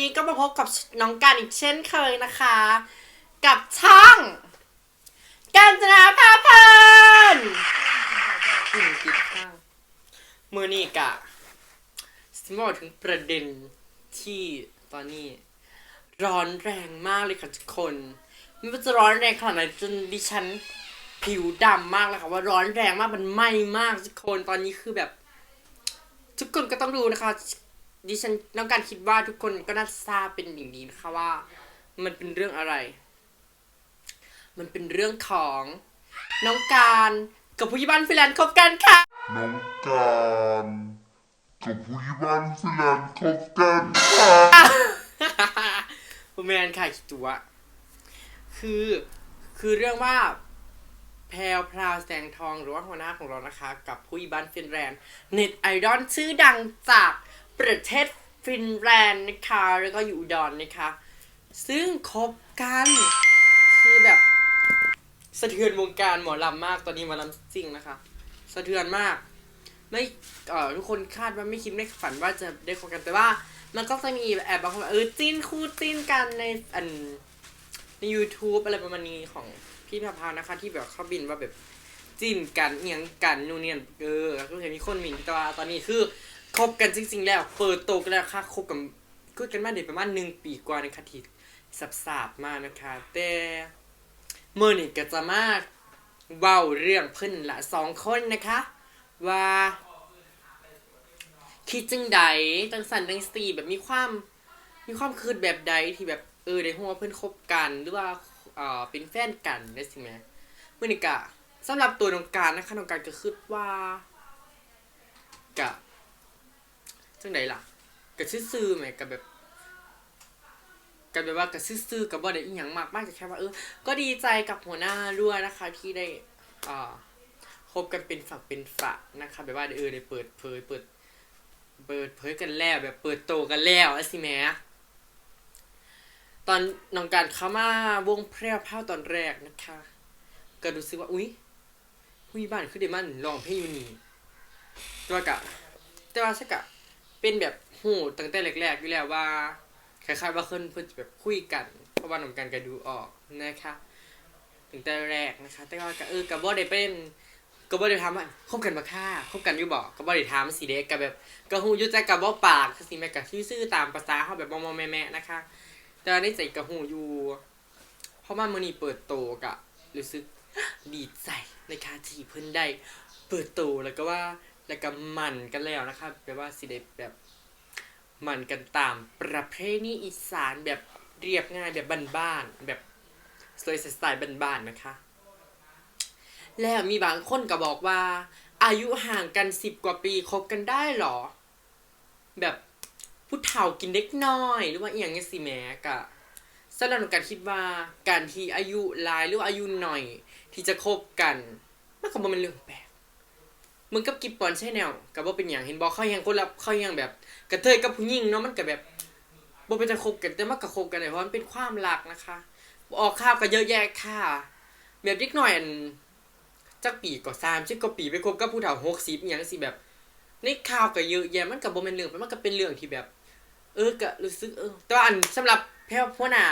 นี้ก็มาพบกับน้องการอีกเช่นเคยนะคะ กับช่องการจนาภาพลินอืมติดข้างมือนี่กะสมอถึงประเด็นที่ตอนนี้ ร้อนแรงมากเลยค่ะทุกคนไม่ว่าจะร้อนแรงขนาดไหนจนดิฉันผิวดำมากเลยค่ะว่าร้อนแรงมากมันไหม้มากทุกคนตอนนี้คือแบบ ทุกคนก็ต้องรู้นะคะ ดิฉันต้องการคิดว่าทุกคนก็น่าจะทราบเป็นอย่างนี้นะคะว่า มันเป็นเรื่องอะไร มันเป็นเรื่องของน้องการกับผู้ใหญ่บ้านฟินแลนด์คบกันค่ะ น้องการกับผู้ใหญ่บ้านฟินแลนด์คบกันค่ะผมแมนค่ะคิดตัวคือคือเรื่องว่าแพรวพราวแสงทองหรือว่าหัวหน้าของเรานะคะ กับผู้ใหญ่บ้านฟินแลนด์เน็ตไอดอลชื่อดังจาก ประเทศฟินแลนด์นะคะ แล้วก็อยู่อุดรนนะคะ ซึ่งคบกันคือแบบสะเทือนวงการหมอลำมากตอนนี้หมอลำจริงนะคะ สะเทือนมาก ไม่เอ่อทุกคนคาดว่าไม่คิดไม่ฝันว่าจะได้คบกันแต่ว่า มันก็จะมีแอบบางคนเออจิ้นคู่จิ้นกันในอันใน YouTube อะไรประมาณนี้ของพี่พาพานะคะ ที่แบบเขาบินว่าแบบจิ้นกันเอียงกันนู่นเนี่ยเออก็เห็นมีคนหมิ่นแต่ว่าตอนนี้คือ คบกันจริงๆแล้ว เปิดโตวกันแล้วค่ะคบกันคุยกันมาเด็ประมาณหนึ่งปีกว่าในคะที่สับสาบมากนะคะ แต่เมื่อนี่ก็จะมาเว้าเรื่องเพิ่อนละสองคนนะคะ ว่าคิดจังใดจังสันจังสีแบบมีความ มีความคืดแบบใดที่แบบเออได้หัวาเพื่อนคบกันหรือว่าเออเป็นแฟนกันได้สิแหม่เมื่อนี้กะสำหรับตัวน้องการนะคะน้องการก็คิดว่า กะ จังใดล่ะกะซื่อๆแหมกับแบบกับแบบว่ากะซื่อๆกับบ่ได้อีหยังมากมากแต่แค่ว่าเออ ก็ดีใจกับหัวหน้าด้วยนะคะ ที่ได้อ่าคบกันเป็นฝักเป็นฝะนะคะแบบว่าเออได้เปิดเผยเปิด เปิดเผยกันแล้ว แบบเปิดโตกันแล้วอะสิแม่ตอนน้องการเข้ามาวงแพร่วพราตอนแรกนะคะ ก็รู้สึกว่าอุ้ยผู้ใหญ่บ้านคือเดมันร้องเพลงอยู่นี่แต่ว่ากะแต่ว่าสักกะ เป็นแบบโหตั้งแต่แรกๆอยู่แล้วว่าคล้ายๆว่าเพิ่นเพิ่นจะแบบคุยกัน เพราะว่าหน้องการก็ดูออกนะคะตั้งแต่แรกนะคะ แต่ว่าก็เออกับบ่ได้เป็นก็บ่ได้ถามว่าคบกันบ่ค่าคบกันอยู่บ่ก็บ่ได้ถามสิเด้ก็แบบก็ฮู้อยู่แต่ก็บ่ปากสิแม่ก็ซื่อๆตามภาษาเฮาแบบมอๆแม่ๆนะคะ แต่ในใจก็ฮู้อยู่เพราะว่ามื้อนี้เปิดโตก็รู้สึกดีใจในการที่เพิ่นได้เปิดโตแล้วก็ว่า แล้วก็หมั่นกันแล้วนะคะแปลว่าสิได้แบบหมั่นกันตามประเพณีอีสานแบบเรียบง่ายแบบบ้านๆแบบสวยสไตล์บ้านๆนะคะ แล้วมีบางคนก็บอกว่า อายุห่างกันสิบกว่าปีคบกันได้เหรอ แบบผู้เฒ่ากินเด็กน้อย หรือว่าอย่างเงี้ยสิแม่กะสำหรับหนูการคิดว่าการที่อายุลายหรือว่าอายุหน่อย ที่จะคบกันมันก็เป็นเรื่องแปลก มึงกับกิบปอนใช่แนวกับว่าเป็นอย่างเห็นบอกเขายังคนละเขายังแบบ กระเทยกับผู้หญิงเนาะมันก็แบบบ่เป็นจะคบกันแต่มันก็คบกันได้เพราะมันเป็นความรักนะคะ ออกข่าวก็เยอะแยะค่ะ แบบเด็กหน่อยอันจักปีก็สามสิบกว่าปีไปคบกับผู้เฒ่าหกสิบอย่างสิแบบในข่าวก็เยอะแยะมันก็บ่แม่นเรื่องมันก็เป็นเรื่องที่แบบ เออก็รู้สึกเออแต่ว่าอันสำหรับแพร่หัวหน้า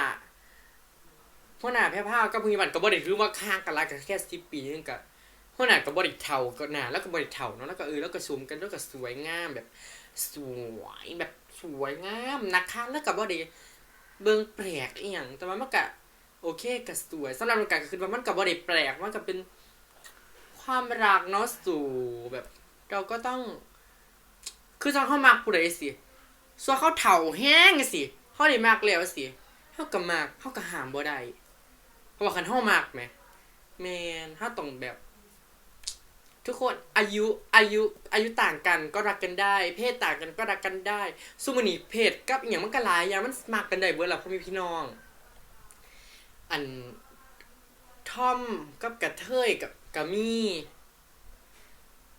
หัวหน้าแพร่ผ้ากับผู้หญ่บ้านก็บ่ได้ถือว่าข้างกันละกันแค่สิบปีนึงก็ หัวหน้าก็บ่ได้เฒ่าก็หนาแล้วก็บ่ได้เฒ่าเนาะแล้วก็เออแล้วก็ซูมกันแล้วก็สวยงามแบบ สวยแบบสวยงามนะคะแล้วก็บ่ได้เบิ่งแปลกอีหยังแต่ว่ามันก็โอเคก็สวยสำหรับเราก็คือว่ามันก็บ่ได้แปลกมันก็เป็นความรักเนาะสู่แบบ เราก็ต้อง คือตอนเข้ามักผู้ใดสิส่วนเขาเฒ่าแห้งสิเขาได้มากแล้วสิเขาก็มากเขาก็หามบ่ได้เพราะว่าคันเขามากไหมแมนถ้าต้องแบบ ทุกคนอายุอายุอายุต่างกันก็รักกันได้ เพศต่างกันก็รักกันได้สุมนีเพศกับอย่างมันก็หลายอย่างมันมากกันได้เบิดล่ะเพราะมีพี่น้อง อันทอมกับกระเทยกับกะมี่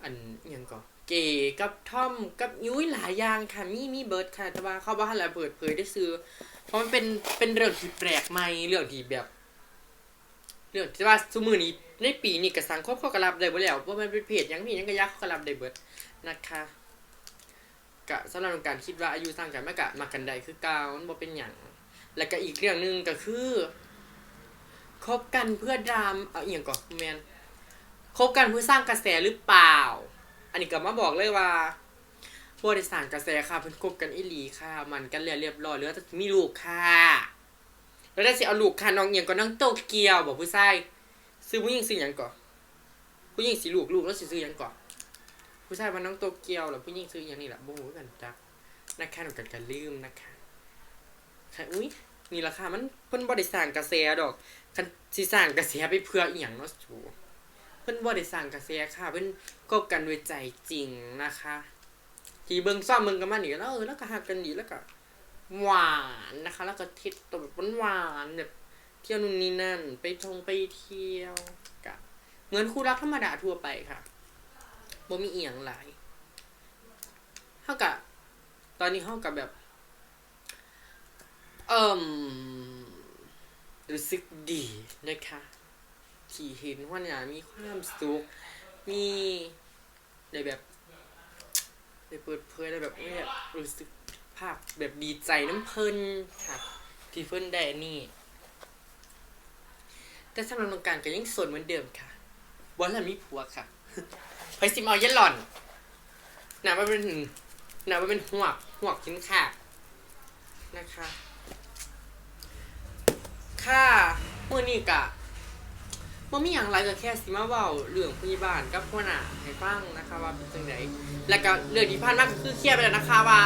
อันอิหยังก็เก๋กับทอมกับยุ้ยหลายอย่างค่ะมีมีเบิร์ดค่ะแต่ว่าเขาบ่ทันละเปิดเผยได้ซื้อ เพราะมันเป็นเป็นเรื่องที่แปลกใหม่เรื่องที่แบบ เรื่องที่ว่าสมือนี้ในปีนี้กับสังคมเขาก็รับได้บ่แล้วว่ามันเป็นเพจยังมียังก็ยากเขาก็รับได้เบิดนะคะกะสำหรับการคิดว่าอายุต่างกันมันกะมากันได้คือก่ามันบ่เป็นหยังแล้วก็อีกเรื่องหนึงก็คือคบกันเพื่อดรามเอาอีหยังก่อนแมนคบกันเพื่อสร้างกระแสหรือเปล่า อันนี้ก็มาบอกเลยว่าบ่ได้สร้างกระแสค่ะเพิ่นคบกันอีหลีค่ะ มันกันเรียบร้อยเหลือแต่มีลูกค่ะ แล้วได้สิเอาลูกค่ะน้องเอียงก็น้องโตเกียวบอกผู้ชายซื้อผู้หญิงซื้อหยังก่อนผู้หญิงสิลูกลูกแล้วสิซื้อหยังก่อนผู้ชายว่าน้องโตเกียวแล้วผู้หญิงซื้อหยังนี่แหละบูมกันจักนะคะหนูกันกันลืมนะคะค่ะอุ้ยนี่ราคามันเพิ่นบ่ได้สร้างกระแสดอกคันสิสร้างกระแสไปเพื่ออีหยังเนาะสูเพิ่นบ่ได้สร้างกระแสค่ะ เพิ่นคบกันด้วยใจจริงนะคะ ที่เบิ่งซ้อมเบิ่งกันมานี่แล้วเออแล้วก็ฮักกันดีแล้วก็ หวานนะคะ แล้วก็ทิศตัวแบบหวานแบบ เที่ยวนู่นนี่นั่น ไปทงไปเที่ยวกะเหมือนคู่รักธรรมดาทั่วไปค่ะบ่มีเอียงหลายเท่ากับตอนนี้เท่ากับแบบ เอ่มรู้สึกดีนะคะที่เห็นว่าเนี่ยมีความสุขมีได้แบบได้เปิดเผยได้แบบไม่แบบรู้สึก ภาพแบบดีใจน้ำเพลินค่ะ ที่เพิ่นได้นี่ แต่สำหรับน้องการก็ยังสดเหมือนเดิมค่ะบอลแล้วมีผัวค่ะไปสิมเอาเยันหล่อนหนาว่าเป็นหนาว่าเป็นหัวกหัวกชิ้นขาดนะคะค่ะเมื่อนี้กะบ่มีอย่างไรก็แค่สิมาเว้าเรื่องพยาบาลกับหัวหน้าให้ฟังนะคะว่าเป็นจังไดแล้วก็เรื่องที่ผ่านมาก็คือเคลียร์ไปแล้วนะคะว่า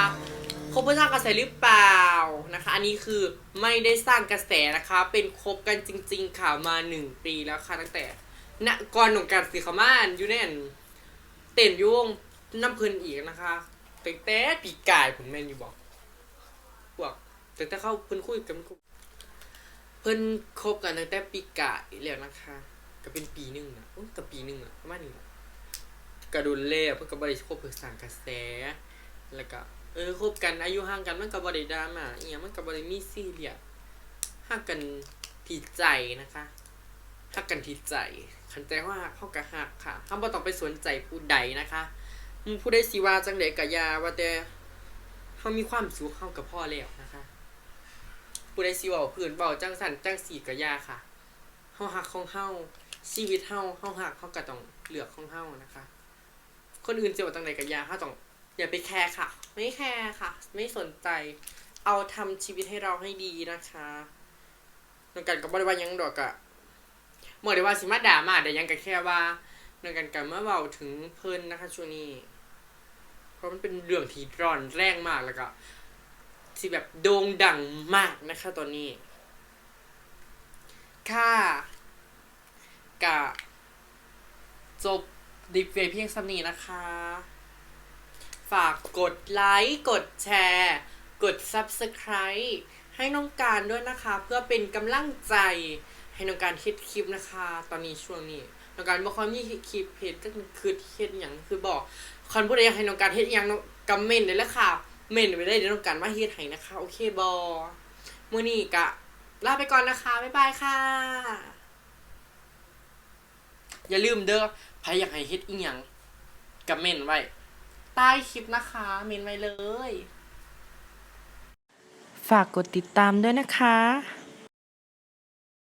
คบเพื่อสร้างกระแสหรือเปล่านะคะ อันนี้คือไม่ได้สร้างกระแสนะคะ เป็นคบกันจริง ๆ ค่ะมาหนึ่งปีแล้วค่ะตั้งแต่ณก่อนของการสีขาวม่านยู่แนนเต้นยุ่วงน้ำเพลินอีกนะคะตั้งแต่ปีกายผมแม่นอยู่บอกบอกแตั้งแต่เข้าเพิ่นคุยกันเพิ่นคบกันตั้งแต่ปีกายแล้วนะคะ ก็เป็นปีหนึ่งนะโอ้ยกับปีหนึ่งอะประมาณนี้กระดุนเล่เพิ่นก็บริคบเพื่อสร้างกระแสแล้วก็ เออคบกันอายุห่างกันมันก็บ่ได้ดาม่าอีหยังมันก็บ่ได้มีซี่เรียสฮักกันที่ใจนะคะฮักกันที่ใจคันใจว่าฮักเขาก็ฮักค่ะเฮาบ่ต้องไปสนใจผู้ใดนะคะมึงผู้ใดสิว่าจังไดก็อย่าว่าแต่เฮามีความสุขเฮาก็พอแล้วนะคะผู้ใดสิว้าพื้นเว้าจังสันจังสีก็อย่าค่ะเฮาฮักของเฮาชีวิตเฮาเฮาฮักเฮาก็ต้องเหลือกของเฮานะคะ คนอื่นจะว่าจังไดก็อย่าเฮาต้อง อย่าไปแคร์ค่ะ ไม่แคร์ค่ะ ไม่สนใจ เอาทำชีวิตให้เราให้ดีนะคะนองกันกับบริวารยังดอกอะเมื่อได้ว่าสิมาด่ามาแต่ยังก็แค่ว่านองกันกับเมื่อเบาถึงเพิ่นนะคะช่วงนี้ เพราะมันเป็นเรื่องที่ร้อนแรงมากแล้วก็ที่แบบโด่งดังมากนะคะ ตอนนี้ ค่ะกะจบดิฟเวย์เพียงสำนีนะคะ ฝากกดไลค์กดแชร์ กด Subscribe ให้น้องการด้วยนะคะ เพื่อเป็นกำลังใจให้น้องการคิดคลิปนะคะ ตอนนี้ช่วงนี้น้องการบอกว่ามีคลิปเพจก็คือเฮ็ดอย่างคือบอกคอนพูดอะไรให้น้องการเฮ็ดอย่างน้องกำเมนได้แล้วค่ะ เมนไปได้เดี๋ยวน้องการมาเฮ็ดให้นะคะ โอเคบอมื้อนี้กะลาไปก่อนนะคะ บ๊ายบายค่ะ อย่าลืมเด้อใครอยากให้เฮ็ดอีหยังกำเมนไว้ ใต้คลิปนะคะเมนไว้เลย ฝากกดติดตามด้วยนะคะ